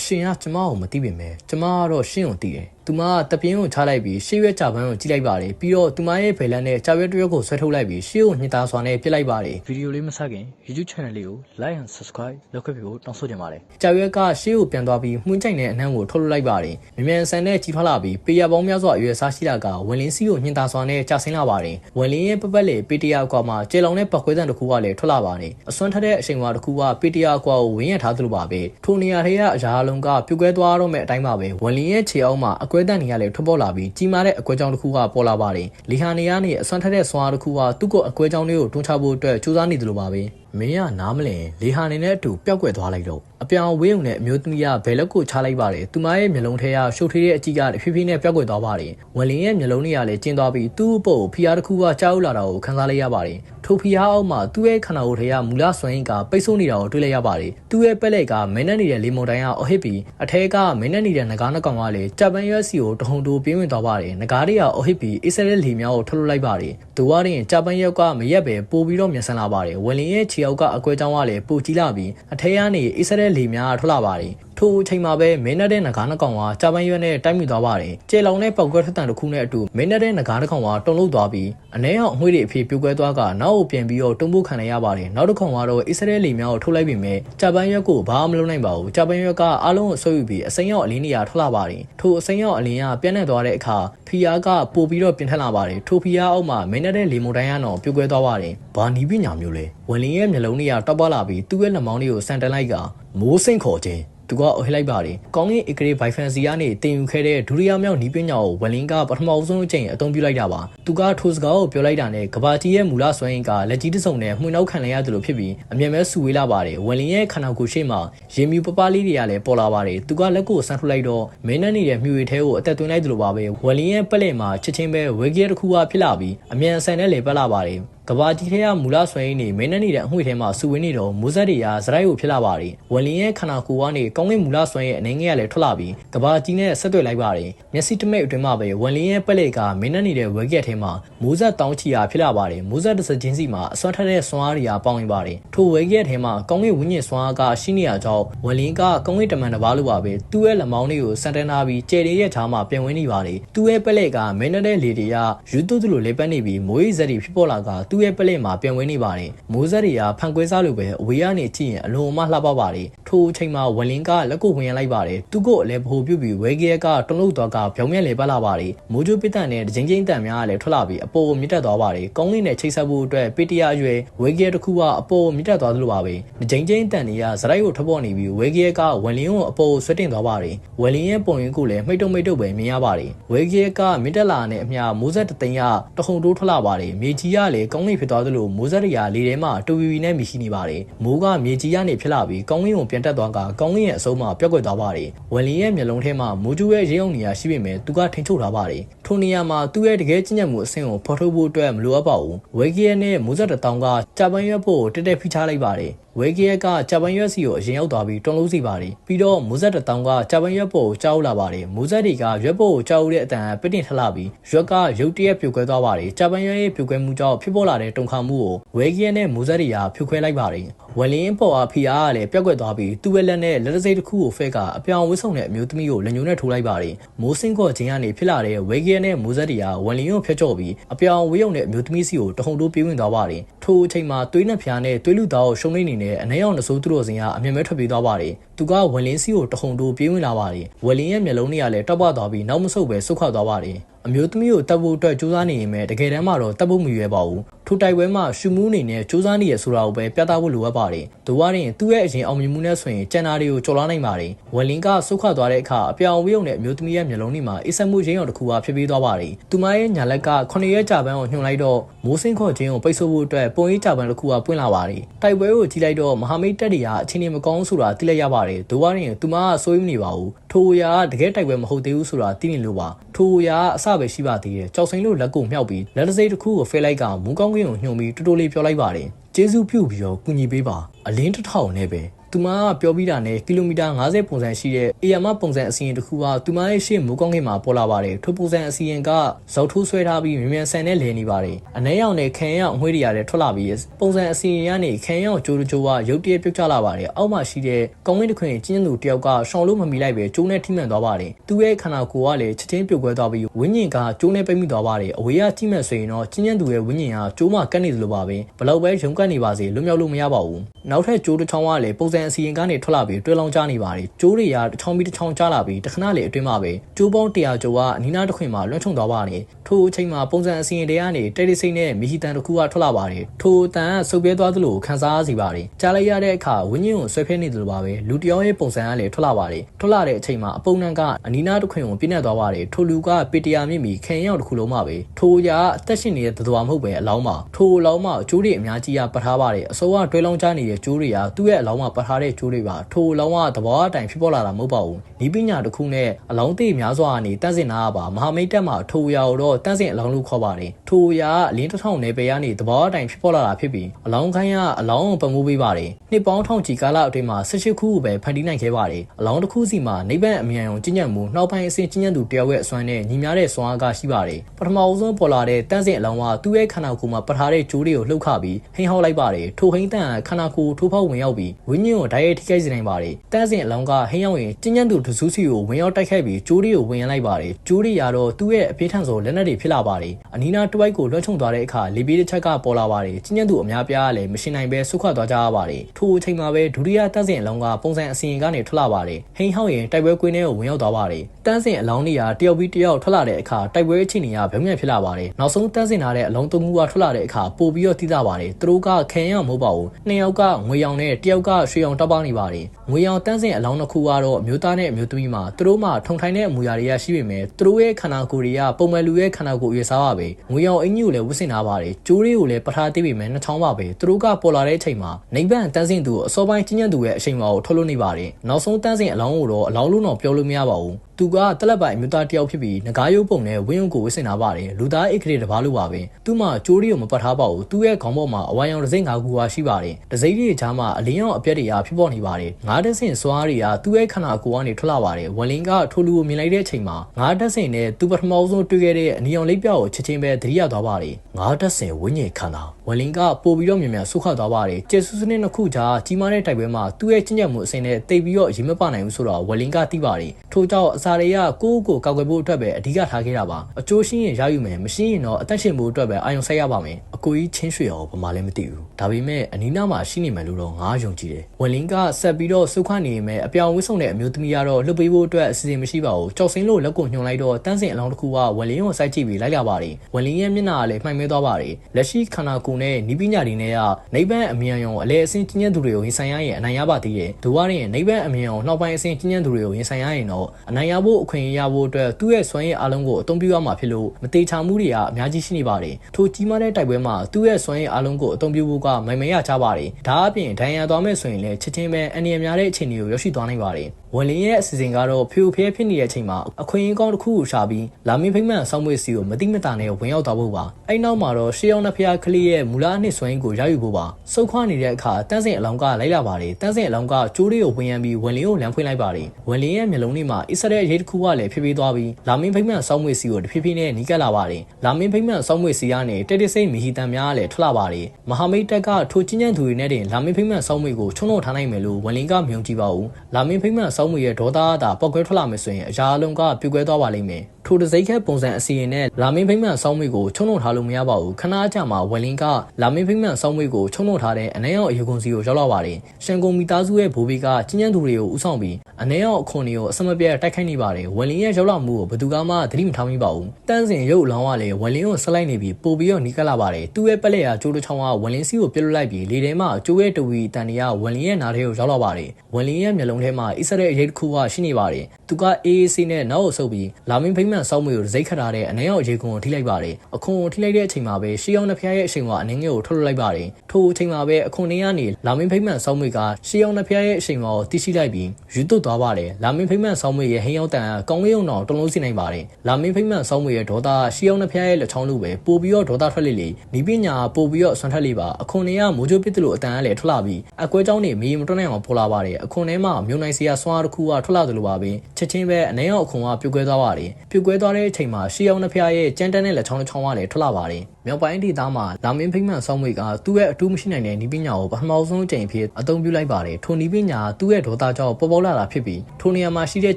အရှင်ကကျမကိုမသိပေမဲ့ကျမကတော့ရှင်းကိုသိတယ်သူမကတပြင်းကိုချလိုက်ပြီးရှေ့ရွက်ကြပန်းကိုကြည့်လိုက်ပါတယ်ပြီးတော့သူမရဲ့ဗေလန်နဲ့ကြာရွက်တစ်ရွက်ကိုဆွဲထုတ်လိုက်ပြီးရှေ့ကိုညှစ်သားစွာနဲ့ပြစ်လိုက်ပါတယ်ဗီဒီယိုလေးမဆက်ခင် YouTube channel လေးကို like and subscribe လုပ်ခဲ့ပြီးဖို့တောင်းဆိုချင်ပါတယ်ကြာရွက်ကရှေ့ကိုပြန်သွားပြီးမှုန့်ကြိုင်တဲ့အနှမ်းကိုထုတ်လွှတ်လိုက်ပါတယ်မြ мян ဆန်နဲ့ကြီးထွားလာပြီးပေရပေါင်းများစွာအရွယ်စားရှိတာကဝင်လင်းစီကိုညှစ်သားစွာနဲ့ကြာဆင်းလာပါတယ်ဝင်လင်းရဲ့ပပတ်လေပေတရာကွာမှာကျေလောင်တဲ့ပတ်ခွဲတံတစ်ခုကလည်းထွက်လာပါတယ်အစွမ်းထက်တဲ့အချိန်ဝါတစ်ခုကပေတရာကွာကိုဝင်းရထားသလိုပါပဲထိုနေရာထဲကအရာအလုံးကပြုတ်ကွဲသွားတော့မဲ့အတိုင်းပါပဲဝင်လင်းရဲ့ခြေအောက်မှာအ ကွဲတံတွေကလည်းထွက်ပေါ်လာပြီးကြီးမားတဲ့အကွဲကြောင်တစ်ခုကပေါ်လာပါတယ်လီဟာနေရနဲ့အစွမ်းထက်တဲ့ဆွမ်းအားတစ်ခုကသူ့ကိုအကွဲကြောင်လေးကိုတွန်းချဖို့အတွက်ကြိုးစားနေသလိုပါပဲ မင်းကနားမလည်လေဟာနေနဲ့အတူပျောက်ကွယ်သွားလိုက်တော့အပြောင်ဝေးုံနဲ့အမျိုးသမီးကဘယ်လက်ကိုချလိုက်ပါတယ်သူမရဲ့မျက်လုံးထဲကရှုပ်ထွေးတဲ့အကြည့်ကဖြည်းဖြည်းနဲ့ပျောက်ကွယ်သွားပါတယ်ဝင်လင်းရဲ့မျက်လုံးတွေကလည်းကျင်းသွားပြီးသူ့အပေါ်ဖီယာတစ်ခုကကြားဥလာတာကိုခန်းစားလိုက်ရပါတယ်ထိုဖီယာအောက်မှာသူ့ရဲ့ခန္ဓာကိုယ်ထဲကမူလစွမ်းရင်းကပိတ်ဆို့နေတာကိုတွေ့လိုက်ရပါတယ်သူ့ရဲ့ပက်လက်ကမင်းနဲ့နေတဲ့လေမုန်တိုင်းကအဟစ်ပြီးအထဲကမင်းနဲ့နေတဲ့ငကားနှကောင်ကလည်းဂျပန်ရွက်စီကိုတဟုန်တိုးပြင်းဝင်သွားပါတယ်ငကားတွေကအဟစ်ပြီးအစ္စရေးလေများကိုထုတ်လွှတ်လိုက်ပါတယ်သူကရင်ဂျပန်ရွက်ကမရက်ပဲပို့ပြီးတော့မြန်ဆန်လာပါတယ်ဝင်လင်းရဲ့ခြေအောက်ကအကွဲကြောင်းကလည်းပိုကြီးလာပြီးအထဲကနေအစ္စရေးလေများထွက်လာပါတယ် ထိုအချိန်မှာပဲမင်းနဲ့တဲ့ငကားနှကောင်ကဂျပန်ရွက်နဲ့တိုက်မိသွားပါတယ်ကျေလောင်တဲ့ပောက်ကွဲထက်တန်တစ်ခုနဲ့အတူမင်းနဲ့တဲ့ငကားနှကောင်ကတုံလုသွားပြီးအနေအောင်အငွေ့တွေအဖြစ်ပြိုကွဲသွားကနောက်ကိုပြန်ပြီးတော့တုံ့ပို့ခံရရပါတယ်နောက်တစ်ခေါက်ကတော့အစ္စရေးလေများကိုထုတ်လိုက်ပြီးမြဲဂျပန်ရွက်ကိုဘာမှမလုပ်နိုင်ပါဘူးဂျပန်ရွက်ကအားလုံးကိုဆွဲယူပြီးအစိမ်းရောက်အလင်းနေရာထွက်လာပါတယ်ထိုအစိမ်းရောက်အလင်းကပြန့်နှံ့သွားတဲ့အခါဖီယာကပို့ပြီးတော့ပြင်ထက်လာပါတယ်ထိုဖီယာအောက်မှာမင်းနဲ့တဲ့လေမုန်တိုင်းကတော့ပြိုကွဲသွားပါတယ်ဘာနီးပညာမျိုးလဲဝင်လင်းရဲ့မျက်လုံးတွေကတောက်ပလာပြီးသူ့ရဲ့လက်မောင်းတွေကိုစန်တန်လိုက်ကမိုးစိန်ခေါ်ခြင်း သူကအိုဟိလိုက်ပါတယ်။ကောင်းကင်ဧကရေဘိုင်ဖန်စီကနေတင်ယူခဲ့တဲ့ဒုတိယမြောက်နီးပညာကိုဝလင်းကပထမဆုံးအကြိမ်အသုံးပြုလိုက်တာပါ။သူကထိုစကားကိုပြောလိုက်တာနဲ့ကဘာကြီးရဲ့မူလဆွဲရင်ကလက်ကြီးတစ်စုံနဲ့မှွေနှောက်ခံလိုက်ရတယ်လို့ဖြစ်ပြီးအမြဲတမ်းဆူဝေးလာပါတယ်။ဝလင်းရဲ့ခန္ဓာကိုယ်ရှိမှရေမြူပပလေးတွေကလည်းပေါ်လာပါတယ်။သူကလက်ကိုဆန်းထုတ်လိုက်တော့မင်းနဲ့နေတဲ့မြူရီထဲကိုအသက်သွင်းလိုက်တယ်လို့ပါပဲ။ဝလင်းရဲ့ပက်လက်မှာချက်ချင်းပဲဝေဂီယာတစ်ခုကဖြစ်လာပြီးအမြန်အဆန်နဲ့လေပတ်လာပါတယ်။ ကဘာကြီးထဲကမူလဆွဲရင်းနေမင်းနဲ့နေတဲ့အငွေထဲမှာစူဝင်းနေတော့မိုးဆက်တွေကဇရိုက်ကိုဖြစ်လာပါတယ်။ဝလင်းရဲ့ခန္ဓာကိုယ်ကနေကောင်းကင်မူလဆွဲရဲ့အနေငယ်ကလည်းထွက်လာပြီးကဘာကြီးနဲ့ဆက်သွယ်လိုက်ပါတယ်။မျက်စိတမိတ်အတွင်းမှာပဲဝလင်းရဲ့ပက်လက်ကမင်းနဲ့နေတဲ့ဝဲကက်ထဲမှာမိုးဆက်တောင်းချီရာဖြစ်လာပါတယ်။မိုးဆက်တစ်စချင်းစီမှာအစွမ်းထက်တဲ့ဆွမ်းအားတွေကပေါင်းဝင်ပါတယ်။ထိုဝဲကက်ထဲမှာကောင်းကင်ဝင်းကျင်ဆွမ်းအားကရှိနေရကြောင်းဝလင်းကကောင်းကင်တမန်တစ်ပါးလိုပါပဲ။သူ့ရဲ့လက်မောင်းလေးကိုစန်တနာပြီးကျဲလေးရဲ့ချားမှာပြန်ဝင်နေပါတယ်။သူ့ရဲ့ပက်လက်ကမင်းနဲ့တဲ့လေတွေကယူတူတူလိုလေးပတ်နေပြီးမိုးရိဇက်တွေဖြစ်ပေါ်လာကသူ့ရဲ့ပက်လက်မှာပြန်ဝင်နေပါတယ်မိုးဆက်တွေကဖန်ကွဲစားလိုပဲအဝေးကနေကြည့်ရင်အလွန်အမလှပပါတယ်ထိုအချိန်မှာဝလင်းကလက်ကိုဝင်ရလိုက်ပါတယ်သူကိုအလဲဗဟိုပြုတ်ပြီးဝဲကဲကတုံလို့တော့ကပြောင်းမြက်လေပတ်လာပါတယ်မိုးချိုးပစ်တန်နဲ့ဒကြိန်ကြိန်တန်များကလည်းထွက်လာပြီးအပေါ်ကိုမြင့်တက်သွားပါတယ်ကောင်းလေးနဲ့ချိတ်ဆက်ဖို့အတွက်ပေတရာအရွယ်ဝဲကဲတစ်ခုကအပေါ်ကိုမြင့်တက်သွားသလိုပါပဲဒကြိန်ကြိန်တန်တွေကဇရိုက်ကိုထပ်ပေါ်နေပြီးဝဲကဲကဝလင်းကိုအပေါ်ကိုဆွတ်တင်သွားပါတယ်ဝလင်းရဲ့ပုံရင်းကိုလည်းမိတ်တုံမိတ်တုံပဲမြင်ရပါတယ်ဝဲကဲကမြင့်တက်လာတဲ့အမျှမိုးဆက်တသိန်းကတခုံတိုးထွက်လာပါတယ်မြေကြီးကလည်းကောင်းလေးဖြစ်သွားသလိုမိုးဆက်တွေကလေထဲမှာတူပီပီနဲ့မြရှိနေပါတယ်။မိုးကမြေကြီးကနေဖြစ်လာပြီးကောင်းကင်ကိုပြန်တက်သွားကကောင်းကင်ရဲ့အစုံမှာပျောက်ကွယ်သွားပါတယ်။ဝယ်လီရဲ့မျက်လုံးထဲမှာမိုးကျူရဲ့ရေုံနေရာရှိပေမဲ့သူကထိန်ချုပ်ထားပါတယ်။ထိုနေရာမှာသူ့ရဲ့တကယ်ကျင့်ကြံမှုအဆင့်ကိုဖော်ထုတ်ဖို့အတွက်မလိုအပ်ပါဘူး။ဝေဂီယနဲ့မိုးဆက်တတောင်ကဂျပန်ရွက်ဖို့တက်တက်ဖိချလိုက်ပါတယ်။ဝေဂီယကဂျပန်ရွက်စီကိုအရင်ရောက်သွားပြီးတွန်းလို့စီပါတယ်။ပြီးတော့မိုးဆက်တတောင်ကဂျပန်ရွက်ဖို့ကြောက်လာပါတယ်။မိုးဆက်တွေကရွက်ဖို့ကြောက်တဲ့အတန်ပစ်တင်ထလာပြီးရွက်ကရုတ်တရက်ပြိုကွဲသွားပါတယ်။ဂျပန်ရွက်ရဲ့ပြိုကွဲမှုကြောင့်ဖြစ်ပေါ်လာတဲ့တုန်ခါမှုကိုဝေဂီယနဲ့မိုးဆက်တွေကဖြိုခွဲလိုက်ပါတယ်။ဝလင်းပေါ်အားဖီအားကလည်းပျောက်ကွက်သွားပြီးသူ့ရဲ့လက်နဲ့လက်တစိတစ်ခုကိုဖဲကအပြောင်ဝစ်ဆုံတဲ့အမျိုးသမီးကိုလက်ညှိုးနဲ့ထိုးလိုက်ပါတယ်။မိုးစင်းခေါ်ခြင်းကနေဖြစ်လာတဲ့ဝေဂီယနဲ့မိုးဆက်တွေကဝလင်းကိုဖျက်ချော့ပြီးအပြောင်ဝေးုံတဲ့အမျိုးသမီးစီကိုတဟုန်တိုးပြေးဝင်သွားပါတယ်။ထိုအချိန်မှာသွေးနှက်ဖျားနဲ့သွေးလူသားကိုရှုံးနေနေတဲ့အနေအောင်နဆိုးသူတို့စင်ကအမြင်မဲ့ထွက်ပြေးသွားပါတယ်။သူကဝလင်းစီကိုတဟုန်တိုးပြေးဝင်လာပါတယ်။ဝလင်းရဲ့မျက်လုံးတွေကလည်းတောက်ပသွားပြီးနောက်မဆုတ်ပဲဆုတ်ခွာသွားပါတယ်။အမျိုးသမီးကိုတပ်ဖို့အတွက်စူးစမ်းနေရင်ပဲတကယ်တမ်းမှာတော့တပ်ဖို့မရွယ်ပါဘူး ထိုတိုက်ပွဲမှာရှူမှုအနေနဲ့စူးစမ်းနေရဆိုတာကိုပဲပြသဖို့လိုအပ်ပါတယ်ဒိုဝါရင်သူ့ရဲ့အရင်အောင်မြင်မှုနဲ့ဆိုရင်ကျန်တာတွေကိုကြော်လာနိုင်ပါတယ်ဝလင်ကဆုတ်ခွာသွားတဲ့အခါအပြောင်ဝေးုံနဲ့အမျိုးသမီးရဲ့မျက်လုံးတွေမှာအိဆက်မှုရင်းအောင်တစ်ခုပါဖြစ်ပြီးသွားပါတယ်သူမရဲ့ညာလက်က9ရက်ကြာပန်းကိုညှို့လိုက်တော့မိုးစင်းခေါ်ခြင်းကိုပိတ်ဆို့ဖို့အတွက်ပုံရိပ်ကြာပန်းတစ်ခုကပွင့်လာပါတယ်တိုက်ပွဲကိုကြည့်လိုက်တော့မဟာမိတ်တပ်တွေကအချင်းချင်းမကောင်းဆိုတာသိလိုက်ရပါတယ်ဒိုဝါရင်သူမကစိုးရိမ်နေပါဘူးထိုအရာကတကယ်တိုက်ပွဲမဟုတ်သေးဘူးဆိုတာသိနေလို့ပါထိုအရာကအစပဲရှိပါသေးတယ်ကြောက်စိန်လို့လက်ကိုမြောက်ပြီးလက်တစိတစ်ခုကိုဖဲလိုက်ကမူကောင်းကင်းကိုညှုံပြီးတူတူလေးပြောလိုက်ပါတယ်ကျေးဇူးပြုပြီးတော့ကူညီပေးပါအလင်းတစ်ထောင်နဲ့ပဲသူမကပြောပြီးတာနဲ့ကီလိုမီတာ90ပုံစံရှိတဲ့အေယာမပုံစံအစီရင်တစ်ခုကသူမရဲ့ရှေ့မူကောင်းကင်မှာပေါ်လာပါတယ်ထိုပုံစံအစီရင်ကဇောက်ထိုးဆွဲထားပြီးမြန်မြန်ဆန်နဲ့လဲနေပါတယ်အနှဲရောင်နဲ့ခံရောင်အငွေ့တွေရတယ်ထွက်လာပြီးပုံစံအစီရင်ရနေခံရောင်ကျိုးကျိုးကရုတ်တရက်ပြုတ်ကျလာပါတယ်အောက်မှာရှိတဲ့ကောင်းကင်တစ်ခွင်ကျင်းသူတယောက်ကရှောင်လို့မမီလိုက်ပဲကျိုးနဲ့ထိမှန်သွားပါတယ်သူ့ရဲ့ခန္ဓာကိုယ်ကလည်းချက်ချင်းပြုတ်ကွဲသွားပြီးဝိညာဉ်ကကျိုးနဲ့ပိတ်မိသွားပါတယ်အဝေးကကြည့်မှန်ဆိုရင်တော့ကျင်းကျင်းသူရဲ့ဝိညာဉ်ကကျိုးမှကတ်နေသလိုပါပဲဘလောက်ပဲရုံကတ်နေပါစေလွတ်မြောက်လို့မရပါဘူးနောက်ထပ်ကျိုးတစ်ချောင်းကလည်းပုံစံအစီရင်ကနေထွက်လာပြီးတွဲလောင်းကျနေပါတယ်ကျိုးတွေကတစ်ချောင်းပြီးတစ်ချောင်းကျလာပြီးတခဏလေအတွင်းမှာပဲကျိုးပေါင်း100ကျော်ကအနီးနားတစ်ခွင်မှာလွှမ်းခြုံသွားပါတယ်ထိုအချိန်မှာပုံစံအစီရင်တွေကနေတဲလေးစိတ်နဲ့မီဟီတန်တစ်ခုကထွက်လာပါတယ်ထိုအတန်ကဆုပ်ပြဲသွားသလိုခံစားရစီပါတယ်ကြားလိုက်ရတဲ့အခါဝင်းညင်းကိုဆွဲဖဲနေသလိုပါပဲလူတယောက်ရဲ့ပုံစံကလည်းထွက်လာပါတယ်ထွက်လာတဲ့အချိန်မှာအပုံနှံကအနီးနားတစ်ခွင်ကိုပြည့်နေသွားပါတယ်ထိုလူကပေတရာမြင့်ပြီးခံရောက်တစ်ခုလုံးမှာပဲထိုရာအသက်ရှင်နေတဲ့သတ္တဝါမဟုတ်ပဲအလောင်းမှာထိုအလောင်းမှာအကျိုးတွေအများကြီးကပတ်ထားပါတယ်အစိုးရတွဲလောင်းချနေတဲ့ကျိုးတွေကသူ့ရဲ့အလောင်းမှာပတ်ထားတဲ့ကျိုးတွေပါထိုအလောင်းကသဘောအတိုင်းဖြစ်ပေါ်လာတာမဟုတ်ပါဘူးဤပညာတစ်ခုနဲ့အလောင်းသေးများစွာကနေတန့်စင်နာပါမဟာမိတ်တက်မှာထိုရာကိုတော့တန့်စင်အလောင်းလို့ခေါ်ပါတယ်ထိုရာအလင်းတစ်ထောင်နယ်ပယ်ကနေသဘောအတိုင်းဖြစ်ပေါ်လာတာဖြစ်ပြီးအလောင်းခိုင်းကအလောင်းကိုပံ့ပိုးပေးပါတယ်နှစ်ပေါင်းထောင်ချီကာလအတွင်းမှာ18ခုကိုပဲဖန်တီးနိုင်ခဲ့ပါတယ်အလောင်းတစ်ခုစီမှာနိဗ္ဗာန်အမြန်အောင်ကျင့်ကြံမှုနှောက်ပိုင်းအစဉ်ကျင့်ကြံသူတယောက်ရဲ့အစွမ်းနဲ့ညီများတဲ့စွမ်းအားကရှိပါတယ်ပထမအဆုံးပေါ်လာတဲ့တန့်စင်အလောင်းကသူ့ရဲ့ခန္ဓာကိုယ်မှာပထားတဲ့ကြိုးတွေကိုလှုပ်ခပြီးဟိန်းဟောက်လိုက်ပါတယ်ထိုဟိန်းတန်ကခန္ဓာကိုယ်ထိုးဖောက်ဝင်ရောက်ပြီးဝိညာဉ်ကိုဓာတ်ရိုက်ထိခိုက်စေနိုင်ပါတယ်တန့်စင်အလောင်းကဟိန်းရောက်ရင်ကျင့်ကြံသူတစုစီကိုဝင်ရောက်တိုက်ခိုက်ပြီးကြိုးတွေကိုဝင်ရလိုက်ပါတယ်ကြိုးတွေရတော့သူ့ရဲ့အဖေးထန်ဆုံးလက်နက်တွေဖြစ်လာပါတယ်အနီးနားတဝိုက်ကိုလွှတ်ချုံသွားတဲ့အခါလေပြေးတစ်ချက်ကပေါ်လာပါတယ်ကျင့်ကြံသူအများပြားကလည်းမရှင်နိုင်ပဲဆုတ်ခွာသွားကြရပါတယ်ထိုအချိန်မှာပဲဒုတိယတန့်စင်အလောင်းကပုံစံအစီရင်ကနေထွက်လာပါတယ်ဟိန်းဟောက်ရင်တိုက်ပွဲကွင်းထဲကိုဝင်ရောက်သွားပါတယ်တန်းစင်အလောင်းတွေကတယောက်ပြီးတယောက်ထွက်လာတဲ့အခါတိုက်ပွဲအခြေအနေကဗြုံမြန်ဖြစ်လာပါတယ်နောက်ဆုံးတန်းစင်ထားတဲ့အလောင်းသုံးခုကထွက်လာတဲ့အခါပို့ပြီးတော့တိတာပါတယ်သူတို့ကခံရမဟုတ်ပါဘူးနှစ်ယောက်ကငွေရောင်နဲ့တယောက်ကရွှေရောင်တောက်ပနေပါတယ်ငွေရောင်တန်းစင်အလောင်းတစ်ခုကတော့အမျိုးသားနဲ့အမျိုးသမီးမှာသူတို့မှထုံထိုင်တဲ့အမူအရာတွေကရှိပေမဲ့သူတို့ရဲ့ခန္ဓာကိုယ်တွေကပုံမှန်လူရဲ့ခန္ဓာကိုယ်အရွယ်စားပါပဲငွေရောင်အင်ကြီးကိုလည်းဝတ်ဆင်ထားပါတယ်ကျိုးလေးကိုလည်းပထားသေးပေမဲ့နှချောင်းပါပဲသူတို့ကပေါ်လာတဲ့အချိန်မှာနိဗ္ဗာန်တန်းစင်သူအစောပိုင်းကျဉ်းညံ့သူရဲ့အချိန်မှာကိုထုတ်လို့နေပါတယ်နောက်ဆုံးတန်းစင်အလောင်းကိုတော့အလောင်းလုံးတော့ပြောလို့မရပါဘူး သူကတလက်ပိုင်မြို့သားတယောက်ဖြစ်ပြီးငကားရုပ်ပုံနဲ့ဝင်းရုံကိုဝစ်စင်ထားပါတယ်လူသားအိတ်ကလေးတစ်ပါးလိုပါပဲသူ့မှာကြိုးရီကိုမပတ်ထားပါဘူးသူ့ရဲ့ခေါင်းပေါ်မှာအဝိုင်းရောင်တစ်စိမ့်ငါးခုပါရှိပါတယ်ဒစိမ့်တွေချားမှာအလင်းရောင်အပြက်တွေအားဖြစ်ပေါ်နေပါတယ်ငါးတက်ဆင်စွားတွေကသူ့ရဲ့ခန္ဓာကိုယ်ကနေထွက်လာပါတယ်ဝလင်းကထိုလူကိုမြင်လိုက်တဲ့အချိန်မှာငါးတက်ဆင်နဲ့သူပထမဆုံးတွေ့ခဲ့တဲ့အနီရောင်လေးပြောက်ကိုချက်ချင်းပဲသတိရသွားပါတယ်ငါးတက်ဆင်ဝင်းညင်ခန္ဓာဝလင်းကပို့ပြီးတော့မြန်မြန်ဆုတ်ခသွားပါတယ်ကျေဆူးစနစ်နှစ်ခုကြားကြီးမားတဲ့တိုက်ပွဲမှာသူ့ရဲ့ကျင့်ကြံမှုအစဉ်နဲ့တိတ်ပြီးတော့ရေမပနိုင်ဘူးဆိုတော့ဝလင်းကသိပါတယ်ထို့ကြောင့်အစာတွေကကိုယ့်ကိုကောက်ွယ်ဖို့အတွက်ပဲအဓိကထားခဲ့တာပါအကျိုးရှိရင်ရယူမယ်မရှိရင်တော့အသက်ရှင်ဖို့အတွက်ပဲအာရုံစိုက်ရပါမယ် အကိုကြီးချင်းရွှေရောဘာမှလည်းမသိဘူးဒါပေမဲ့အနီးနားမှာရှိနေမယ်လို့တော့ငါယုံကြည်တယ်ဝလင်းကဆက်ပြီးတော့စုခွနေမယ်အပြောင်ဝစ်ဆုံတဲ့အမျိုးသမီးကတော့လှုပ်ပေးဖို့အတွက်အစီအစဉ်မရှိပါဘူးကြောက်စင်းလို့လက်ကိုညှို့လိုက်တော့တန်းစင်အလောင်းတစ်ခုကဝလင်းကိုစိုက်ကြည့်ပြီးလိုက်လာပါတယ်ဝလင်းရဲ့မျက်နှာကလည်းမှိုင်မဲသွားပါတယ်လက်ရှိခန္ဓာကိုယ်နဲ့နီးပညာတွေနဲ့ကနိဗ္ဗာန်အမြန်ရောအလဲအစင်းကျဉ်းကျဉ်းသူတွေကိုရင်ဆိုင်ရရင်အနိုင်ရပါသေးတယ်ဒူဝါရင်နိဗ္ဗာန်အမြန်ရောနှောက်ပိုင်းအစင်းကျဉ်းကျဉ်းသူတွေကိုရင်ဆိုင်ရရင်တော့အနိုင်ရဖို့အခွင့်အရေးရဖို့အတွက်သူ့ရဲ့စွမ်းရည်အလုံးကိုအသုံးပြုရမှာဖြစ်လို့မတေချာမှုတွေကအများကြီးရှိနေပါတယ်ထိုကြီးမားတဲ့တိုက်ပွဲမှာသူ့ရဲ့စွမ်းရည်အလုံးကိုအသုံးပြုဖို့ကမိုင်မရကြပါတယ်ဒါအပြင်ဒဏ်ရာသွားမဲ့ဆိုရင်လည်းချက်ချင်းပဲအနေအများတဲ့အခြေအနေကိုရောက်ရှိသွားနိုင်ပါတယ်ဝန်လင်းရဲ့အစီအစဉ်ကတော့ဖျို့ဖျဲဖြစ်နေတဲ့အချိန်မှာအခွင့်အရေးကောင်းတစ်ခုကိုရှာပြီးလာမင်းဖိမ့်မှန်ဆောင်းမွေးစီကိုမတိမတာနဲ့ဝင်ရောက်သွားဖို့ပါအဲ့နောက်မှာတော့ရှေးအောင်နှဖျားကလေးရဲ့မူလအနှစ်စွမ်းရည်ကိုရယူဖို့ပါစုတ်ခွနေတဲ့အခါတန်းစင်အလောင်းကလိုက်လာပါတယ်တန်းစင်အလောင်းကကျိုးလေးကိုဝင်ရန်ပြီးဝန်လင်းကိုလမ်းဖွင့်လိုက်ပါတယ်ဝန်လင်းရဲ့မျက်လုံးလေးမှာအစ္စတဲ့ရိတ်တစ်ခုကလည်းဖြစ်ပြီးသွားပြီးလာမင်းဖိမ့်မှန်ဆောင်းမွေးစီကိုတဖြည်းဖြည်းနဲ့နီးကပ်လာပါတယ်လာမင်းဖိမ့်မှန်ဆောင်းမွေးစီကနေတက်တက်စိတ်မီဟီတန်များလည်းထွက်လာပါတယ်မဟာမိတ်တက်ကထိုချင်းညံ့သူတွေနဲ့တင်လာမင်းဖိမ့်မှန်ဆောင်းမွေးကိုချုံနှုတ်ထားနိုင်မယ်လို့ဝန်လင်းကမြုံကြည့်ပါဦးလာမင်းဖိမ့်မှန်ဆောင်းမွေးရဲ့ဒေါသသာပောက်ကွဲထွက်လာမယ်ဆိုရင်အရာအလုံးကပြိုကွဲသွားပါလိမ့်မယ် ထိုတစိမ့်ခက်ပုံစံအစီရင်နဲ့လာမင်းဖိမ့်မှန်ဆောင်းမွေကိုချုံနှုတ်ထားလို့မရပါဘူးခဏအကြာမှာဝယ်လင်းကလာမင်းဖိမ့်မှန်ဆောင်းမွေကိုချုံနှုတ်ထားတဲ့အနှဲအောင်အယူကုန်စီကိုရောက်လာပါတယ်ရှန်ကုန်မီသားစုရဲ့ဘိုးဘေးကကျင်းကျန်းသူတွေကိုဥဆောင်ပြီးအနှဲအောင်အခွန်တွေကိုအစမပြတ်တိုက်ခိုက်နေပါတယ်ဝယ်လင်းရဲ့ရောက်လာမှုကိုဘယ်သူကမှသတိမထားမိပါဘူးတန်းစင်ရုပ်လောင်းကလည်းဝယ်လင်းကိုဆက်လိုက်နေပြီးပို့ပြီးတော့နီးကပ်လာပါတယ်သူ့ရဲ့ပက်လက်ရာကျိုးတစ်ချောင်းကဝယ်လင်းစီကိုပြစ်လွတ်လိုက်ပြီးလေထဲမှာကျိုးရဲ့တဝီတန်တွေကဝယ်လင်းရဲ့နားထဲကိုရောက်လာပါတယ်ဝယ်လင်းရဲ့မျက်လုံးထဲမှာအစ္စတဲ့အရေးတစ်ခုကရှိနေပါတယ်သူကအေးအေးဆေးနဲ့နောက်အုပ်ဆုပ်ပြီးလာမင်းဖိမ့်မှန်န်စောင်းမွေကိုစိတ်ခတ်ထားတဲ့အနှဲရောင်ရေကုန်ကိုထိလိုက်ပါတယ်အခွန်ကိုထိလိုက်တဲ့အချိန်မှာပဲရှေးအောင်နှစ်ဖျားရဲ့အချိန်မှာအနှင်းငယ်ကိုထုတ်လွှတ်လိုက်ပါတယ်ထိုအချိန်မှာပဲအခွန်နေကနေလာမင်းဖိမှန်စောင်းမွေကရှေးအောင်နှစ်ဖျားရဲ့အချိန်မှာကိုတိရှိလိုက်ပြီးယူသွတ်သွားပါတယ်လာမင်းဖိမှန်စောင်းမွေရဲ့ဟင်းရောက်တန်ကကောင်းလေးုံတော်တလုံးစီနိုင်ပါတယ်လာမင်းဖိမှန်စောင်းမွေရဲ့ဒေါသရှေးအောင်နှစ်ဖျားရဲ့လက်ချောင်းလိုပဲပို့ပြီးတော့ဒေါသထွက်လေလေနီးပညာပို့ပြီးတော့ဆွမ်းထက်လေပါအခွန်နေကမိုးချိုးပစ်တယ်လို့အတန်ကလည်းထွက်လာပြီးအကွဲကြောင်းနေမီးမတွန်းနိုင်အောင်ပေါ်လာပါတယ်အခွန်ထဲမှာမြို့နိုင်စရာဆွမ်းအားတစ်ခုကထွက်လာတယ်လို့ပါပဲချက်ချင်းပဲအနှဲအောင်အခွန်ကပြုတ်ကွဲသွားပါတယ်ပြုတ်ကွဲသွားတဲ့အချိန်မှာရှေးအောင်နှစ်ဖျားရဲ့ကြမ်းတမ်းတဲ့လက်ချောင်းတစ်ချောင်းကလည်းထွက်လာပါတယ်မြောက်ပိုင်းဒေသမှာလာမင်းဖိမှန်ဆောင်းမွေကသူ့ရဲ့အထူးမရှိနိုင်တဲ့နီးပညာကိုပထမဆုံးအကြိမ်အဖြစ်အသုံးပြုလိုက်ပါတယ်ထိုနီးပညာသူ့ရဲ့ဒေါသကြောင့်ပေါ်ပေါလာတာဖြစ်ပြီးထိုနေရာမှာရှိတဲ့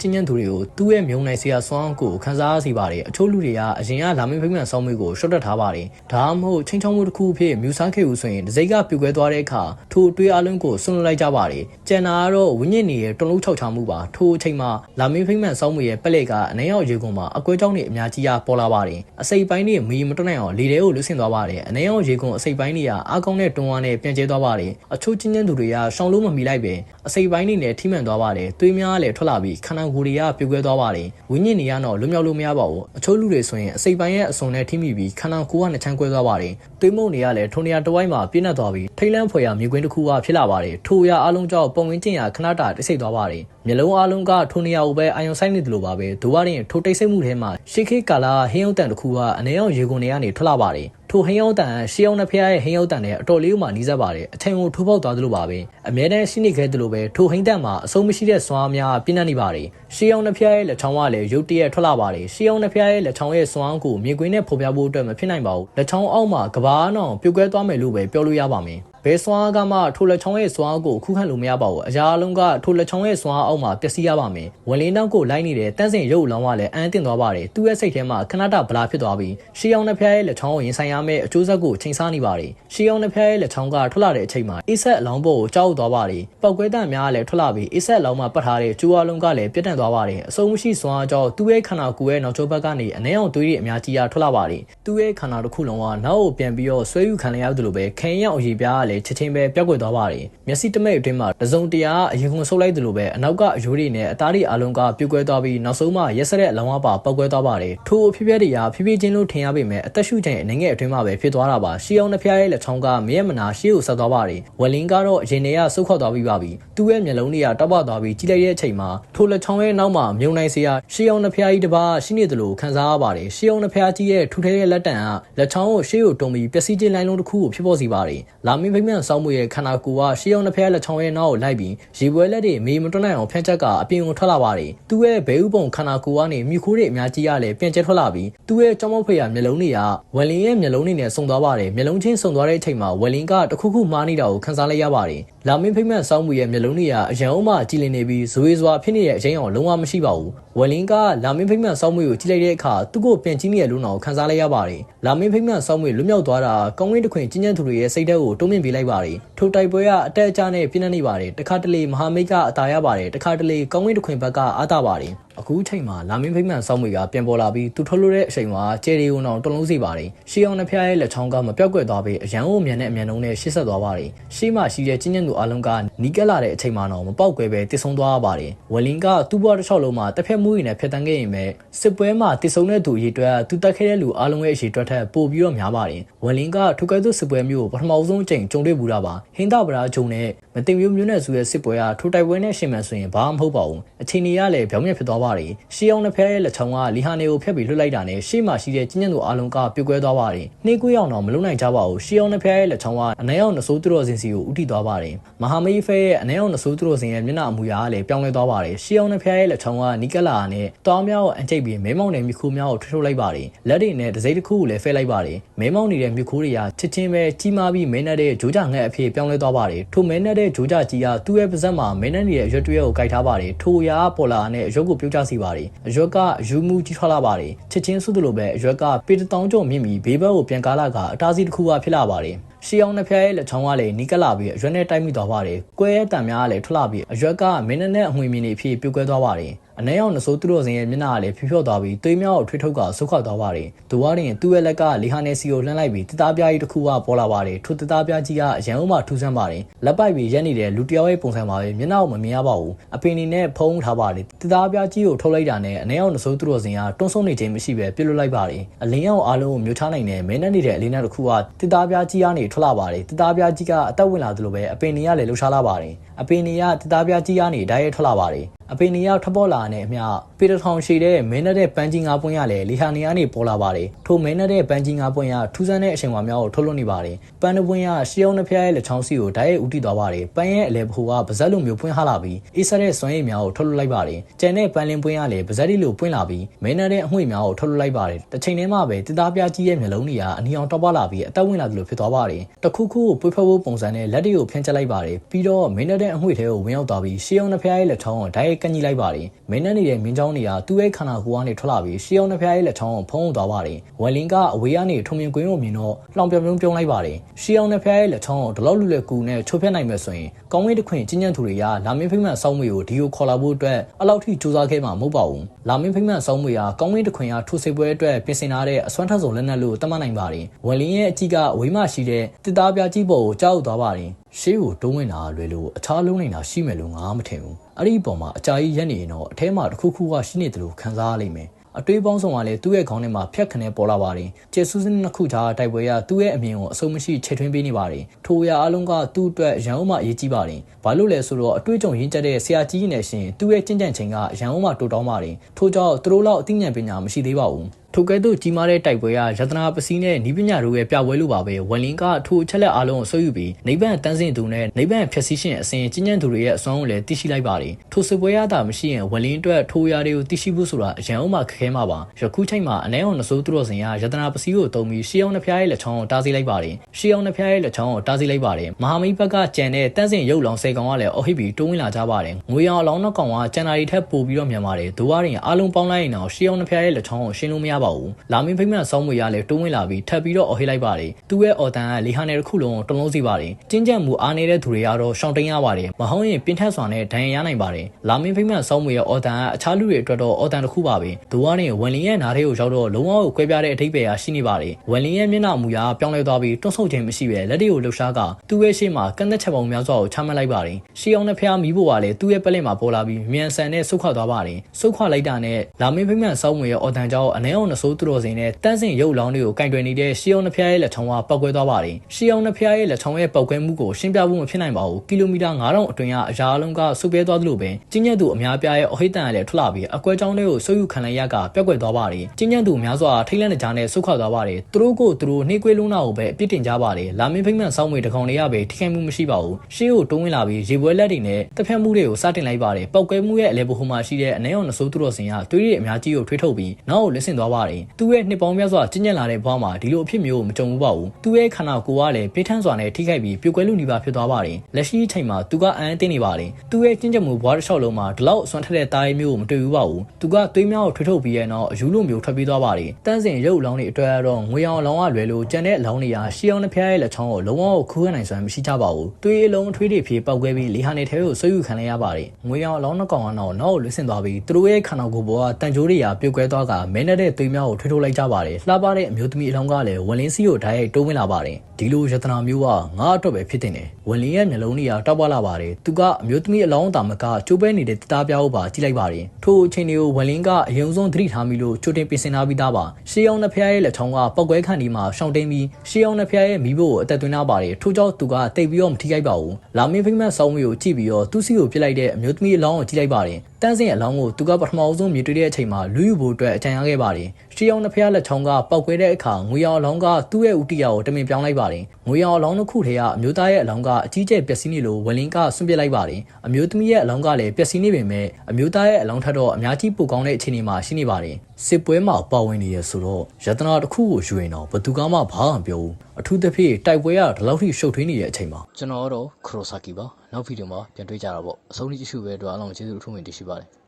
ချင်းချင်းသူတွေကိုသူ့ရဲ့မြုံနိုင်စရာစွမ်းအောင်ကိုခန်းစားစေပါတယ်အချို့လူတွေကအရင်ကလာမင်းဖိမှန်ဆောင်းမွေကိုရှော့တက်ထားပါတယ်ဒါမှမဟုတ်ချင်းချောင်းမှုတစ်ခုအဖြစ်မြူဆန်းခဲ့ဦးဆိုရင်ဒစိကပြူကွဲသွားတဲ့အခါထိုအတွေးအလုံးကိုဆွန့်လွတ်လိုက်ကြပါတယ်ကျန်တာကတော့ဝိညာဉ်တွေရဲ့တွန်းလုံးခြောက်ချမှုပါထိုအချိန်မှာလာမင်းဖိမှန်ဆောင်းမွေရဲ့ပက်လက်ကအနှဲရောက်ရေကုန်မှာအကွဲကြောင်းတွေအများကြီးရပေါ်လာပါတယ်အစိပ်ပိုင်းတွေမီမတွန်းနိုင်အောင်လေထဲကိုလွတ်ဆင်သွားပါတယ်အနေအောင်ရေကုန်အစိပ်ပိုင်းတွေကအားကောင်းတဲ့တွန်းအားနဲ့ပြန်ကျဲသွားပါတယ်အချို့ချင်းချင်းသူတွေကရှောင်းလို့မမီလိုက်ပဲအစိပ်ပိုင်းတွေနဲ့ထိမှန်သွားပါတယ်သွေးများလည်းထွက်လာပြီးခန္ဓာကိုယ်တွေကပြုတ်ကွဲသွားပါတယ်ဝိညာဉ်တွေကတော့လွတ်မြောက်လို့မရပါဘူးအချို့လူတွေဆိုရင်အစိပ်ပိုင်းရဲ့အစုံနဲ့ထိမိပြီးခန္ဓာကိုယ်ကနှချမ်းကွဲသွားပါတယ်သွေးမုံတွေကလည်းထိုနေရာတစ်ဝိုက်မှာပြည့်နှက်သွားပြီးထိတ်လန့်ဖွယ်ရာမြေကွင်းတစ်ခုကဖြစ်လာပါတယ်ထိုအရာအလုံးကြောင့်ပုံဝင်းကျင်ရာခဏတာတိတ်ဆိတ်သွားပါတယ်မျိုးလုံးအလုံးကထိုနေရာကိုပဲအာယုံဆိုင်နေတယ်လို့ပါပဲဒိုဝရင်ထိုတိတ်ဆိတ်မှုထဲမှာရှေးခေတ်ကာလဟင်းအောင်တန်တစ်ခုကအနေအောင်ရေကုန်တွေကနေထွက်လာပါတယ် ထိုဟင်းရောက်တန်ရှေးအောင်နှစ်ဖျားရဲ့ဟင်းရောက်တန်နဲ့အတော်လေးမှနီးစပ်ပါတယ်အထင်ကိုထိုးပေါက်သွားသလိုပါပဲအမြဲတမ်းရှိနေခဲ့သလိုပဲထိုဟင်းတန်မှာအဆုံးမရှိတဲ့စွမ်းအားများပြင်းထန်နေပါတယ်ရှေးအောင်နှစ်ဖျားရဲ့လက်ချောင်းကလည်းရုတ်တရက်ထွက်လာပါတယ်ရှေးအောင်နှစ်ဖျားရဲ့လက်ချောင်းရဲ့စွမ်းအားကိုမြင်ကွင်းနဲ့ဖော်ပြဖို့အတွက်မဖြစ်နိုင်ပါဘူးလက်ချောင်းအောက်မှာကဘာနောင်ပြုတ်ကွဲသွားမယ်လို့ပဲပြောလို့ရပါမယ် ဘယ်စွမ်းအားကမှထိုလက်ချောင်းရဲ့စွမ်းအားကိုခုခံလို့မရပါဘူးအရာအလုံးကထိုလက်ချောင်းရဲ့စွမ်းအားအောက်မှာပျက်စီးရပါမယ်ဝင်လင်းတောက်ကိုလိုက်နေတဲ့တန်းစင်ရုပ်လောင်းကလည်းအန်းတင်သွားပါတယ်သူ့ရဲ့စိတ်ထဲမှာခဏတာဗလာဖြစ်သွားပြီးရှေးအောင်နှစ်ဖျားရဲ့လက်ချောင်းကိုရင်ဆိုင်ရမယ့်အကျိုးဆက်ကိုချိန်ဆနေပါတယ်ရှေးအောင်နှစ်ဖျားရဲ့လက်ချောင်းကထွက်လာတဲ့အချိန်မှာအစ်ဆက်အလောင်းပေါ်ကိုကြောက်သွားပါတယ်ပောက်ကွဲတံများလည်းထွက်လာပြီးအစ်ဆက်အလောင်းမှာပတ်ထားတဲ့ကျိုးအလုံးကလည်းပြတ်တန့်သွားပါတယ်အစုံမရှိစွမ်းအားကြောင့်သူ့ရဲ့ခန္ဓာကိုယ်ရဲ့နောက်ကျောဘက်ကနေအနှဲအောင်သွေးတွေအများကြီးရထွက်လာပါတယ်သူ့ရဲ့ခန္ဓာတစ်ခုလုံးကနောက်ကိုပြန်ပြီးတော့ဆွဲယူခံရရတယ်လို့ပဲခံရောက်အရေးပြားကလည်းချက်ချင်းပဲပြောက်ကွယ်သွားပါတယ်မျက်စိတမိတ်အတွင်းမှာတစုံတရာအရင်ကုန်ဆုပ်လိုက်တယ်လို့ပဲအနောက်ကအယိုးတွေနဲ့အသားတွေအလုံးကပြုတ်ကွဲသွားပြီးနောက်ဆုံးမှရက်စတဲ့အလောင်းအပါပောက်ကွဲသွားပါတယ်ထိုအဖြစ်ပြက်တွေကဖြည်းဖြည်းချင်းလို့ထင်ရပေမဲ့အသက်ရှူချိန်အနေငယ်အတွင်းမှာပဲဖြစ်သွားတာပါရှီအောင်နှစ်ဖျားရဲ့လက်ချောင်းကမရက်မနာရှေ့ကိုဆက်သွားပါတယ်ဝလင်းကတော့အရင်တည်းကဆုတ်ခွာသွားပြီးပါပြီသူ့ရဲ့မျက်လုံးတွေကတောက်ပသွားပြီးကြည့်လိုက်တဲ့အချိန်မှာထိုလက်ချောင်းရဲ့နောက်မှာမြုံနိုင်စရာရှီအောင်နှစ်ဖျားကြီးတစ်ပါးရှိနေတယ်လို့ခံစားရပါတယ်ရှီအောင်နှစ်ဖျားကြီးရဲ့ထူထဲရဲ့လက်တံကလက်ချောင်းကိုရှေ့ကိုတုံပြီးပျက်စီးခြင်းလိုင်းလုံးတစ်ခုကိုဖြစ်ပေါ်စေပါတယ်လာမင်းဖိမ့်မှန်စောင်းမှုရဲ့ခန္ဓာကိုယ်ကရှီအောင်နှစ်ဖျားလက်ချောင်းရဲ့နောက်ကိုလိုက်ပြီးရေပွဲလက်တွေမေးမတွန်းနိုင်အောင်ဖျက်ချက်ကအပြင်ကိုထွက်လာပါတယ်သူ့ရဲ့ဘဲဥပုံခန္ဓာကိုယ်ကနေမြူခိုးတွေအများကြီးရလဲပြန်ကျဲထွက်လာပြီးသူ့ရဲ့ကြောင်းမောက်ဖေးရမျက်လုံးတွေကဝယ်လင်းရဲ့မျက်လုံးတွေနဲ့စုံသွားပါတယ်မျက်လုံးချင်းစုံသွားတဲ့အချိန်မှာဝယ်လင်းကတခုခုမှားနေတာကိုခန်းစားလိုက်ရပါတယ် လာမင်းဖိမ့်မှန်စောင်းမှုရဲ့မျက်လုံးတွေကအရန်အောင်မှကြည်လင်နေပြီးဇွေစွာဖြစ်နေတဲ့အရင်အောင်လုံးဝမရှိပါဘူးဝယ်လင်းကလာမင်းဖိမ့်မှန်စောင်းမှုကိုကြည့်လိုက်တဲ့အခါသူ့ကိုပြန်ကြည့်နေရလို့တော့ခန်းစားလိုက်ရပါတယ်လာမင်းဖိမ့်မှန်စောင်းမှုလွတ်မြောက်သွားတာကောင်းကင်တစ်ခွင်ကျဉ်းကျဉ်းသူတွေရဲ့စိတ်ဓာတ်ကိုတုံ့ပြန်ပေးလိုက်ပါတယ်ထိုတိုက်ပွဲကအတက်အကျနဲ့ပြင်းနေပါတယ်တခါတလေမဟာမိတ်ကအတာရပါတယ်တခါတလေကောင်းကင်တစ်ခွင်ဘက်ကအာတာပါတယ်အခုချိန်မှာလာမင်းဖိမှန်စောင်းမွေကပြန်ပေါ်လာပြီးသူထုတ်လို့တဲ့အချိန်မှာကျယ်ရီကိုတော့တလုံးစီပါတယ်ရှေးအောင်နှစ်ဖျားရဲ့လက်ချောင်းကမပြောက်ကွက်သွားပြီးအရန်ကိုမြန်တဲ့အမြန်နှုံးနဲ့ရှစ်ဆက်သွားပါတယ်ရှေးမှာရှိတဲ့ကျဉ်းကျဉ်သူအလုံးကနီးကပ်လာတဲ့အချိန်မှာတော့မပေါက်ကွဲပဲတည်ဆုံသွားပါတယ်ဝလင်ကသူ့ဘွားတစ်ချောက်လုံးမှာတစ်ဖက်မှုတွေနဲ့ဖျက်တမ်းခဲ့ရင်ပဲစစ်ပွဲမှာတည်ဆုံတဲ့သူရေတွက်သူတက်ခဲ့တဲ့လူအလုံးရဲ့အရေတွက်ထက်ပိုပြီးတော့များပါတယ်ဝလင်ကထုကဲသူစစ်ပွဲမျိုးပထမဆုံးအကြိမ်ကြုံတွေ့ဘူးတာပါဟင်းတပရာဂျုံနဲ့မတင်မျိုးမျိုးနဲ့စုရဲ့စစ်ပွဲကထိုတိုက်ပွဲနဲ့ရှင်မှန်ဆိုရင်ဘာမှမဟုတ်ပါဘူးအချိန်ကြီးကလည်းပြောင်းပြန်ဖြစ်သွားပါတယ်ရှေးအောင်နှစ်ဖက်ရဲ့လက်ချောင်းကလီဟာနေကိုဖျက်ပြီးလွှတ်လိုက်တာနဲ့ရှေ့မှာရှိတဲ့ကျဉ်းကျဉ်သူအလုံးကပြုတ်ကွဲသွားပါတယ်နှိကွေးအောင်တော့မလုံနိုင်ကြပါဘူးရှေးအောင်နှစ်ဖက်ရဲ့လက်ချောင်းကအနည်းအောင်နဆိုးသူတော်စင်စီကိုဥတီသွားပါတယ်မဟာမေးဖဲရဲ့အနည်းအောင်နဆိုးသူတော်စင်ရဲ့မျက်နှာအမူအရာကလည်းပြောင်းလဲသွားပါတယ်ရှေးအောင်နှစ်ဖက်ရဲ့လက်ချောင်းကနီကလာနဲ့တောင်းများကိုအန်ချိတ်ပြီးမဲမောင်နဲ့မြခိုးများကိုထွထုတ်လိုက်ပါတယ်လက်တွေနဲ့ဒစိမ့်တစ်ခုကိုလည်းဖဲလိုက်ပါတယ်မဲမောင်နေတဲ့မြခိုးတွေကချစ်ချင်းပဲကြီးမားပြီးမဲနဲ့တဲ့ဂျိုးကြငှက်အဖြစ်ပြောင်းလဲသွားပါတယ်ထိုမဲနဲ့တဲ့ဂျိုးကြကြီးကသူ့ရဲ့ပါဇက်မှာမဲနဲ့နေတဲ့အရွက်တွေကိုကြိုက်ထားပါတယ်ထိုရာပေါ်လာနဲ့အရွက်ကိုပြုတ်ကျစီပါတယ်အရွက်ကယူမှုကြီးထွားလာပါတယ်ချစ်ချင်းစုသလိုပဲအရွက်ကပေတတောင်းကျော်မြင့်ပြီးဘေးဘက်ကိုပြန်ကားလာကအတားစီတစ်ခုကဖြစ်လာပါတယ်ရှီအောင်နှစ်ဖျားရဲ့လက်ချောင်းကလည်းနီးကပ်လာပြီးအရွက်နဲ့တိုက်မိသွားပါတယ်။ကွဲရဲ့တံများကလည်းထွက်လာပြီးအရွက်ကမင်းနဲ့နဲ့အငွေမြင်နေဖြစ်ပြုတ်ကွဲသွားပါတယ်။ အနှဲအောင်နဆိုးသူတော်စင်ရဲ့မျက်နှာကလည်းဖြောဖြော့သွားပြီးသွေးမြောက်ထွေးထုတ်ကဆုတ်ခွာသွားပါတယ်ဒူဝါရင်သူ့ရဲ့လက်ကလီဟာနယ်စီကိုလှမ်းလိုက်ပြီးတစ်သားပြားကြီးတစ်ခုကပေါ်လာပါတယ်ထိုတစ်သားပြားကြီးကအရန်ဦးမှထူးဆန်းပါတယ်လက်ပိုက်ပြီးရက်နေတဲ့လူတစ်ယောက်ရဲ့ပုံစံပါပဲမျက်နှာကိုမမြင်ရပါဘူးအပင်နေနဲ့ဖုံးထားပါတယ်တစ်သားပြားကြီးကိုထုတ်လိုက်တာနဲ့အနှဲအောင်နဆိုးသူတော်စင်ကတွန်းဆုံနေခြင်းမရှိပဲပြစ်လွတ်လိုက်ပါတယ်အလင်းရောင်အားလုံးကိုမျိုးချနိုင်တဲ့မဲနဲ့နေတဲ့အလင်းနဲ့တစ်ခုကတစ်သားပြားကြီးကနေထွက်လာပါတယ်တစ်သားပြားကြီးကအသက်ဝင်လာသလိုပဲအပင်နေကလည်းလှူရှားလာပါတယ်အပင်နေကတစ်သားပြားကြီးကနေဓာတ်ရိုက်ထွက်လာပါတယ်အပင်နေရောက်ထပ်ပေါ်လာတဲ့အမျှပေတထောင်ရှိတဲ့မင်းနဲ့တဲ့ပန်းကြီးငါးပွင့်ရလည်းလီဟာနေကနေပေါ်လာပါတယ်ထိုမင်းနဲ့တဲ့ပန်းကြီးငါးပွင့်ရထူးဆန်းတဲ့အချိန်ဝါများကိုထုတ်လွှတ်နေပါတယ်ပန်းတစ်ပွင့်ရရှေးအောင်တစ်ဖျားရဲ့လက်ချောင်းစီကိုဓာတ်ရိုက်ဥတီသွားပါတယ်ပန်းရဲ့အလဲဘိုးကပါဇက်လိုမျိုးပွင့်ဟလာပြီးအေးဆက်တဲ့စွမ်းရည်များကိုထုတ်လွှတ်လိုက်ပါတယ်ကျန်တဲ့ပန်းလင်းပွင့်ရလည်းပါဇက်ဒီလိုပွင့်လာပြီးမင်းနဲ့တဲ့အငွေ့များကိုထုတ်လွှတ်လိုက်ပါတယ်တစ်ချိန်တည်းမှာပဲတစ်သားပြားကြီးရဲ့မျက်လုံးတွေကအနီအောင်တောက်ပလာပြီးအသက်ဝင်လာသလိုဖြစ်သွားပါတယ်တခုခုကိုပွေးဖက်ဖို့ပုံစံနဲ့လက်တွေကိုဖြန့်ကျက်လိုက်ပါတယ်ပြီးတော့မင်းနဲ့တဲ့အငွေ့ထဲကိုဝင်ရောက်သွားပြီးရှေးအောင်တစ်ဖျားရဲ့လက်ချောင်းကိုဓာတ်ရိုက်ကန့်ကြီးလိုက်ပါတယ်မင်းနဲ့နေတဲ့မင်းချောင်းတွေကသူ့ရဲ့ခန္ဓာကိုယ်ကနေထွက်လာပြီးရှေးအောင်တစ်ဖျားရဲ့လက်ချောင်းကိုဖုံးသွားပါတယ်ဝယ်လင်းကအဝေးကနေထုံမြင်ကွင်းကိုမြင်တော့လှောင်ပြောင်ပြုံးပြုံးလိုက်ပါတယ်ရှေးအောင်တစ်ဖျားရဲ့လက်ချောင်းကိုဒီလောက်လူလက်ကူနဲ့ချိုးဖျက်နိုင်မယ်ဆိုရင်ကောင်းဝင်းတစ်ခွင်ကျဉ်းကျဉ်သူတွေကလာမင်းဖိမှန်စောင်းမွေကိုဒီကိုခေါ်လာဖို့အတွက်အလောက်ထိစူးစမ်းခဲ့မှာမဟုတ်ပါဘူးလာမင်းဖိမှန်စောင်းမွေကကောင်းဝင်းတစ်ခွင်ကထိုးစိပွဲအတွက်ပြင်ဆင်ထားတဲ့အစွမ်းထက်ဆုံးလက်နက်လို့သတ်မှတ်နိုင်ပါတယ်ဝယ်လင်းရဲ့အကြီးကအဝေးမှရှိတဲ့တစ်သားပြားကြီးပေါ်ကိုကြောက်သွားပါတယ် ရှေးကိုတုံးဝင်တာလွယ်လို့အခြားလုံးနေတာရှိမယ်လို့ငါမထင်ဘူးအဲ့ဒီပုံမှာအကြာကြီးရက်နေရင်တော့အထဲမှာတစ်ခုခုကရှိနေတယ်လို့ခံစားရလိမ့်မယ်အတွေးပေါင်းဆောင်ကလည်းသူ့ရဲ့ခေါင်းထဲမှာဖြတ်ခနဲပေါ်လာပါတယ်။ကျေဆူးစင်းနှစ်ခုကြားတိုက်ပွဲရသူ့ရဲ့အမြင်ကိုအဆုံးမရှိချိန်ထွင်းပေးနေပါတယ်။ထိုအရာအလုံးကသူ့အတွက်ရန်ဦးမှအရေးကြီးပါတယ်။ဘာလို့လဲဆိုတော့အတွေးကြုံရင်းကျက်တဲ့ဆရာကြီးနဲ့ရှင်သူ့ရဲ့ကြင်ကြံချိန်ကရန်ဦးမှတိုးတောင်းပါတယ်။ထို့ကြောင့်သူတို့လောက်အသိဉာဏ်ပညာမရှိသေးပါဘူး။ ထိုကဲ့သို့ကြီးမားတဲ့တိုက်ပွဲကရတနာပစီနဲ့နီးပညာတို့ရဲ့ပြပွဲလိုပါပဲဝလင်ကထိုအချက်လက်အားလုံးကိုဆွေးယူပြီးနိဗ္ဗာန်တန်းစင်သူနဲ့နိဗ္ဗာန်ဖြည့်ဆည်းရှင်အစဉ်ကျဉ်းကျဉ်သူတွေရဲ့အစွမ်းကိုလည်းသိရှိလိုက်ပါတယ်ထိုစစ်ပွဲရတာမရှိရင်ဝလင်အတွက်ထိုရာတွေကိုသိရှိဖို့ဆိုတာအရန်အောင်မှခက်ခဲမှာပါယခုချိန်မှာအနှဲအောင်နဆိုးသူတော်စင်ကရတနာပစီကိုတုံးပြီးရှေးအောင်နှဖျားရဲ့လက်ချောင်းကိုတားဆီးလိုက်ပါတယ်ရှေးအောင်နှဖျားရဲ့လက်ချောင်းကိုတားဆီးလိုက်ပါတယ်မဟာမိတ်ဘက်ကကြံတဲ့တန်းစင်ရုပ်လောင်ဆယ်ကောင်ကလည်းအော်ဟစ်ပြီးတိုးဝင်လာကြပါတယ်ငွေရောင်အလောင်းနှစ်ကောင်ကကျန်တာတွေထက်ပိုပြီးတော့မြန်ပါတယ်ဒိုးဝါရင်အားလုံးပေါင်းလိုက်ရင်တော့ရှေးအောင်နှဖျားရဲ့လက်ချောင်းကိုရှင်းလို့မရပါဘူးလာမင်းဖိမ့်ဆောင်းမွေရလဲတိုးဝင်လာပြီးထပ်ပြီးတော့အော်ဟစ်လိုက်ပါတယ်သူ့ရဲ့အော်တန်ကလီဟာနယ်တစ်ခုလုံးကိုတုံလုံးစီပါတယ်ကျင်းကျက်မှုအားနေတဲ့သူတွေကတော့ရှောင်တိန်ရပါတယ်မဟုတ်ရင်ပြင်းထက်စွာနဲ့ဒဏ်ရာရနိုင်ပါတယ်လာမင်းဖိမ့်ဆောင်းမွေရဲ့အော်တန်ကအခြားလူတွေအတွက်တော့အော်တန်တစ်ခုပါပဲဒိုးဝါရင်ဝန်လင်းရဲ့နားထဲကိုရောက်တော့လုံးဝကိုကွဲပြားတဲ့အထိပ္ပယ်အားရှိနေပါတယ်ဝန်လင်းရဲ့မျက်နှာမူရာပြောင်းလဲသွားပြီးတွန့်ဆုတ်ခြင်းမရှိပဲလက်တွေကိုလှုပ်ရှားကသူ့ရဲ့ရှေ့မှာကန့်သက်ချက်ပုံများစွာကိုချမှတ်လိုက်ပါတယ်ရှီအောင်နဲ့ဖျားမီးဖို့ကလည်းသူ့ရဲ့ပလက်မှာပေါ်လာပြီးမြန်ဆန်နဲ့ဆုတ်ခွာသွားပါတယ်ဆုတ်ခွာလိုက်တာနဲ့လာမင်းဖိမ့်ဆောင်းမွေရဲ့အော်တန်ကြောင့်အနှဲအောင်နဆိုးသူတော်စင်နဲ့တန်းစင်ရုပ်လောင်းတွေကိုကင်တွယ်နေတဲ့ရှီအောင်နှဖျားရဲ့လက်ထောင်ကပောက်ကွဲသွားပါတယ်။ရှီအောင်နှဖျားရဲ့လက်ထောင်ရဲ့ပောက်ကွဲမှုကိုရှင်းပြဖို့မဖြစ်နိုင်ပါဘူး။ကီလိုမီတာ9000အတွင်းကအရာအလုံးကဆုပ်ပြဲသွားသလိုပဲကျင်းညက်သူအများပြားရဲ့အဟိတန်ရလည်းထွက်လာပြီးအကွဲကြောင်းတွေကိုဆုပ်ယူခံလိုက်ရကပျောက်ကွယ်သွားပါတယ်။ကျင်းညက်သူများစွာထိတ်လန့်နေကြတဲ့ဆုတ်ခွာသွားပါတယ်။သူတို့ကိုသူတို့နှိကွေးလုံးနာကိုပဲအပြစ်တင်ကြပါတယ်။လာမင်းဖိမ့်မှန်စောင်းမွေတကောင်တွေကပဲထိခိုက်မှုမရှိပါဘူး။ရှေးကိုတုံးဝင်လာပြီးရေပွဲလက်တွေနဲ့တစ်ဖက်မှုတွေကိုစတင်လိုက်ပါတယ်။ပောက်ကွဲမှုရဲ့အလဲဘိုဟိုမှာရှိတဲ့အနေအောင်နဆိုးသူတော်စင်ကသွေးရည်အများကြီးကိုထွေးထုတ်ပြီးနောက်ကိုလစ်ဆင်သွားပါတယ်။သူ့ရဲ့နှစ်ပေါင်းများစွာကျင်းညက်လာတဲ့ဘဝမှာဒီလိုအဖြစ်မျိုးကိုမကြုံဘူးပါဘူးသူ့ရဲ့ခန္ဓာကိုယ်ကလည်းပြင်းထန်စွာနဲ့ထိခိုက်ပြီးပြိုကွဲလူနေပါဖြစ်သွားပါတယ်လက်ရှိအချိန်မှာသူကအန်းတင်းနေပါတယ်သူ့ရဲ့ကျင့်ကြံမှုဘွားတစ်လျှောက်လုံးမှာဒီလောက်အစွမ်းထက်တဲ့တားရီမျိုးကိုမတွေ့ဘူးပါဘူးသူကသွေးများကိုထွေးထုတ်ပြီးရဲ့နောက်အယူလိုမျိုးထွက်ပြေးသွားပါတယ်တန်းစင်ရုပ်လောင်းတွေအတွက်တော့ငွေအောင်အလောင်းကလွယ်လို့ကြံတဲ့အလောင်းတွေကရှီအောင်တစ်ဖျားရဲ့လက်ချောင်းကိုလုံးဝကိုခူးခနိုင်စွမ်းမရှိကြပါဘူးသွေးအလုံးအထွေးတွေဖြေပောက်ကွဲပြီးလေဟာနေထဲကိုဆွဲယူခံလိုက်ရပါတယ်ငွေအောင်အလောင်းနှစ်ကောင်ကတော့နောက်ကိုလွှင့်ဆင်သွားပြီးသူတို့ရဲ့ခန္ဓာကိုယ်ပေါ်ကတန်ကြိုးတွေကပြုတ်ကွဲသွားကမဲနေတဲ့သွေးများကိုထွေးထုတ်လိုက်ကြပါတယ်လှပတဲ့အမျိုးသမီးအလောင်းကလည်းဝလင်းစီကိုဓာတ်ရိုက်တိုးဝင်လာပါတယ် ဒီလိုယတနာမျိုးကငါအတွက်ပဲဖြစ်တင်တယ်ဝင်လင်းရဲ့မျက်လုံးတွေကတောက်ပလာပါတယ်သူကအမျိုးသမီးအလောင်းတာမကကျိုးပဲနေတဲ့တသားပြားကိုပါကြည့်လိုက်ပါတယ်ထိုအချိန်တွေကိုဝင်လင်းကအယုံဆုံးသတိထားမိလို့ချိုတင်ပြင်ဆင်ထားပြီးသားပါရှေးအောင်နှစ်ဖျားရဲ့လက်ထောင်းကပောက်ကွဲခန့်ဒီမှာရှောင်းတိန်ပြီးရှေးအောင်နှစ်ဖျားရဲ့မိဖို့ကိုအသက်သွင်းထားပါတယ်ထို့ကြောင့်သူကတိတ်ပြီးတော့မထိခိုက်ပါဘူးလာမင်းဖိမတ်ဆောင်းမီကိုကြည့်ပြီးတော့သူ့စီကိုပြစ်လိုက်တဲ့အမျိုးသမီးအလောင်းကိုကြည့်လိုက်ပါတယ်တန်းစင်အလောင်းကိုသူကပထမအဆုံးမြင်တွေ့တဲ့အချိန်မှာလူယူဖို့အတွက်အကြံရခဲ့ပါတယ်။ ရှီအောင်နှစ်ဖျားလက်ချောင်းကပောက်ကွဲတဲ့အခါငွေရောင်အလောင်းကသူ့ရဲ့ဥတီယာကိုတမင်ပြောင်းလိုက်ပါတယ်။ငွေရောင်အလောင်းတစ်ခုထဲကအမျိုးသားရဲ့အလောင်းကအကြီးကျယ်ပျက်စီးနေလို့ဝလင်ကဆွန့်ပစ်လိုက်ပါတယ်။အမျိုးသမီးရဲ့အလောင်းကလည်းပျက်စီးနေပေမဲ့အမျိုးသားရဲ့အလောင်းထက်တော့အများကြီးပိုကောင်းတဲ့အခြေအနေမှာရှိနေပါတယ်။စစ်ပွဲမှာပါဝင်နေရဆိုတော့ယတနာတစ်ခုကိုယူရင်တော့ဘသူကမှဘာမှမပြောဘူး။အထူးသဖြင့်တိုက်ပွဲကဒီလောက်ထိရှုပ်ထွေးနေတဲ့အချိန်မှာကျွန်တော်တော့ခရိုဆာကီပါ။နောက်ဗီဒီယိုမှာပြန်တွေ့ကြတာပေါ့။အဆုံးထိကြည့်ရှုပဲအတွက်အားလုံးကျေးဇူးအထူးတင်ရှိပါတယ်။